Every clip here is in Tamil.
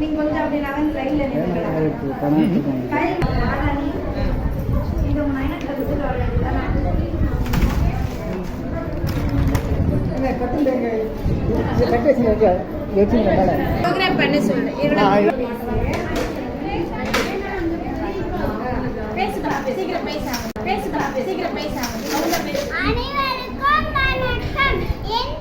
நீங்க கொஞ்சம் அப்படி நகர்ந்து லைன்ல பண்ண சொல்லு. பேசுடா சீக்கிரம் பேசாம. சீக்கிரம் அனைவருக்கும் வணக்கம். என்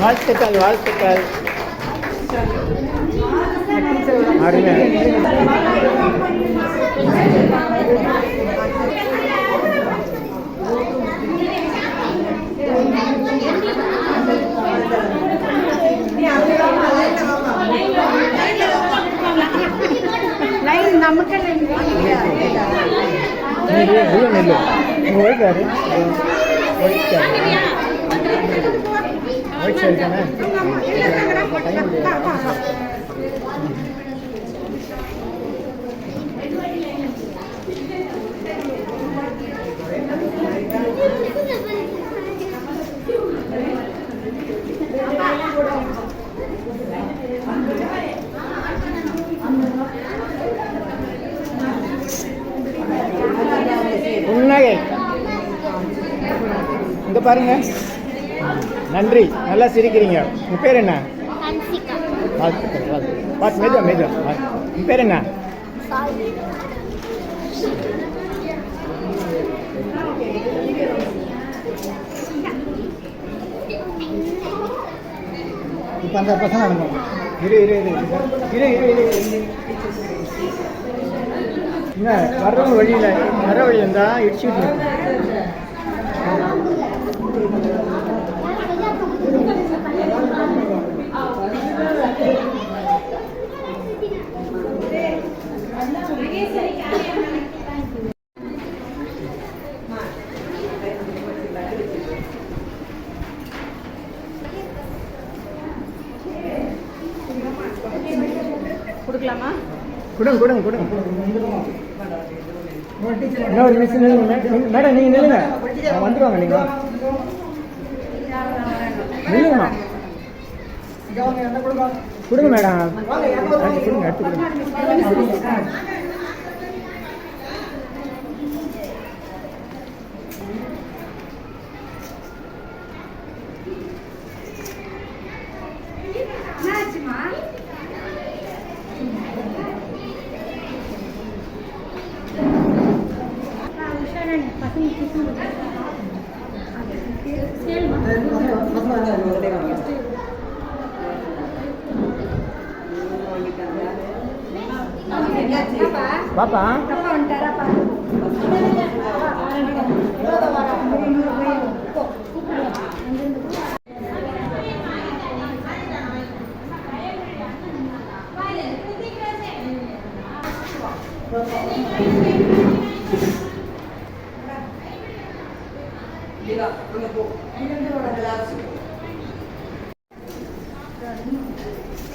வாழ்த்துக்கள் வாழ்த்துக்கள். நமக்கு நெல்லு. நெல்லு நெல்லு உங்கள் ஒயிட் யாரு இங்கே பாருங்கள் நன்றி. நல்லா சிரிக்கிறீங்க. உங்கள் பேர் என்ன? வாழ்த்துக்கள் வாழ்த்துக்கள் பார்த்து மெதுவா மெதுவா. உங்கள் பேர் என்ன? இப்போ அந்த பசங்க இரு இரு இரு. இரு இரு இரு என்ன வர்றவங்க வழியில் வர வழி இருந்தால் இடிச்சுட்டு கொடுக்கலாமா? கொடுங்க கொடுங்க கொடுங்க. இன்னொரு நிமிஷம் நில்லுங்க மேடம் நீங்கள் நில்லுங்க. வந்துடுவாங்க நீங்கள் நில்லுங்கம்மா. கொடுங்க மேடம். கொடுங்க எடுத்து கொடுங்க. பசங்க பாப்பா?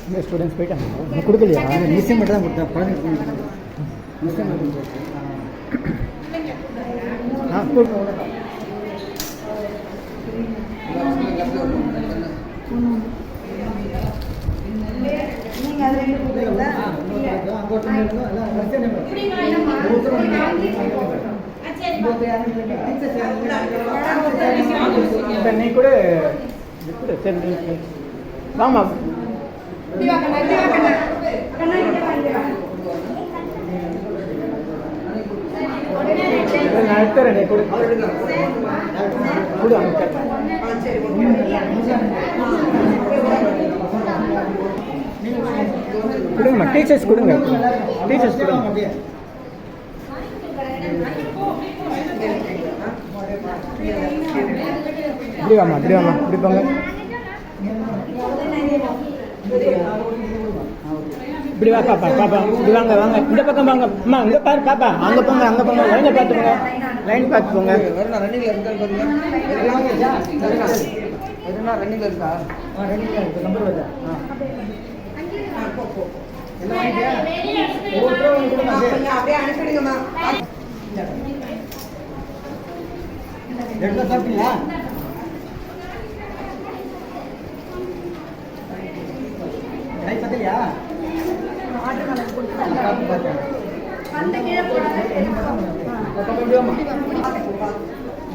இந்த ஸ்டூடெண்ட்ஸ் போயிட்டாங்க நான் கொடுக்கலையா? மிஸ்ஸிங் மட்டும் தான் கொடுத்தேன் குழந்தைங்க மிஸ்ஸிங் மட்டும் ஆ கொடுங்க நீங்க அது ரெண்டு கொடுக்குறீங்களா இந்த நீ கூட வாமா நான் எடுத்துறேன் நீ கொடு கொடு கொடுங்கம்மா டீச்சர்ஸ் கொடுங்க. டீச்சர்ஸ் கொடுங்க. இப்படி வாம்மா இப்படி வாம்மா இப்படி போங்க. இப்படி வா பாப்பா பாப்பா இப்படி வாங்க வாங்க. இந்த பக்கம் வாங்க. அம்மா இங்க பாரு பாப்பா. அங்க போங்க அங்க போங்க. லைனை பார்த்து போங்க. லைன் பார்த்து போங்க. ரன்னிங்ல இருக்கா? பாருங்க ரன்னிங்ல இருக்கா? ரன்னிங்ல இருக்கு. நம்பர் வருதா? அப்படியே அனுப்பிடுங்கம்மா எடுத்தா சாப்பிட்டீங்களா கை பத்தலையா சாப்பிட்டு பார்த்தேன்.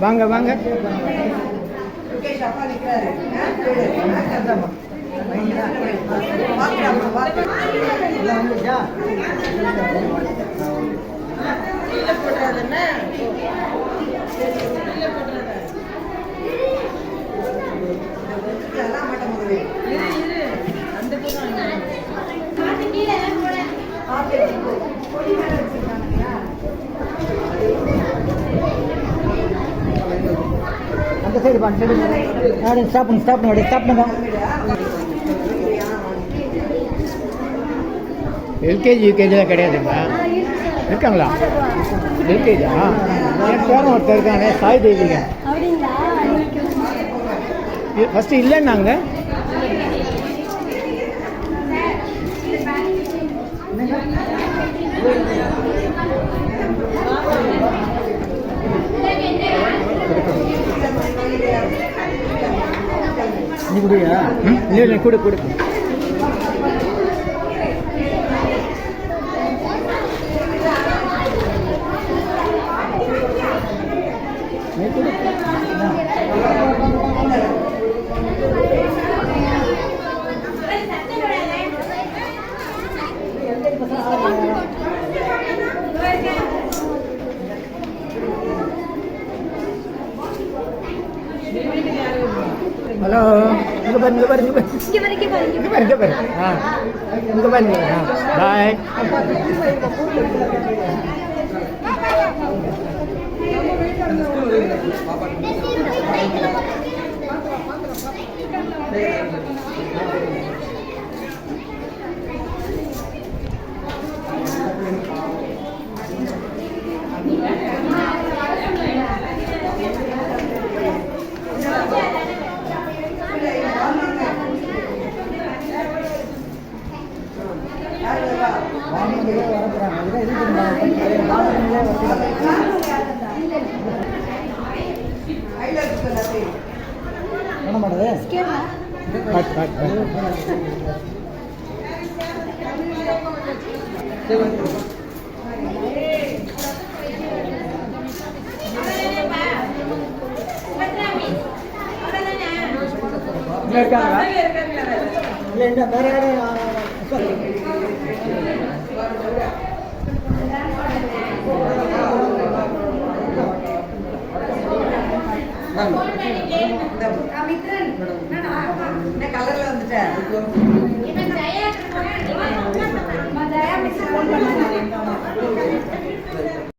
வாங்க வாங்க அந்த சைடு பாருங்க ஸ்டாப் பண்ணு ஸ்டாப் பண்ணு ஸ்டாப் பண்ணுங்க. எல்கேஜி யூகேஜிலாம் கிடையாதுங்களா? இருக்காங்களா? எல்கேஜா என் பேரன் ஒருத்தர் இருக்காங்க சாய் தேவிங்க. ஃபஸ்ட்டு இல்லைன்னாங்க. நீ குடியா? இல்லை இல்லை கொடு கொடு. நீ கொடு ஹலோ இங்கே பாரு இங்கே பாரு இங்கே பாரு இங்கே பாரு இங்கே பாரு ஆ இங்கே பாரு இங்கே ஆ பாய் வாங்கிங்களே வரப்போகிறாங்க அதுதான் எதுக்கு வாங்கிங்களே வரப்போகிறாங்க பண்ண மாட்டேது பாட் பாட் பாட் இங்க இருக்காங்களா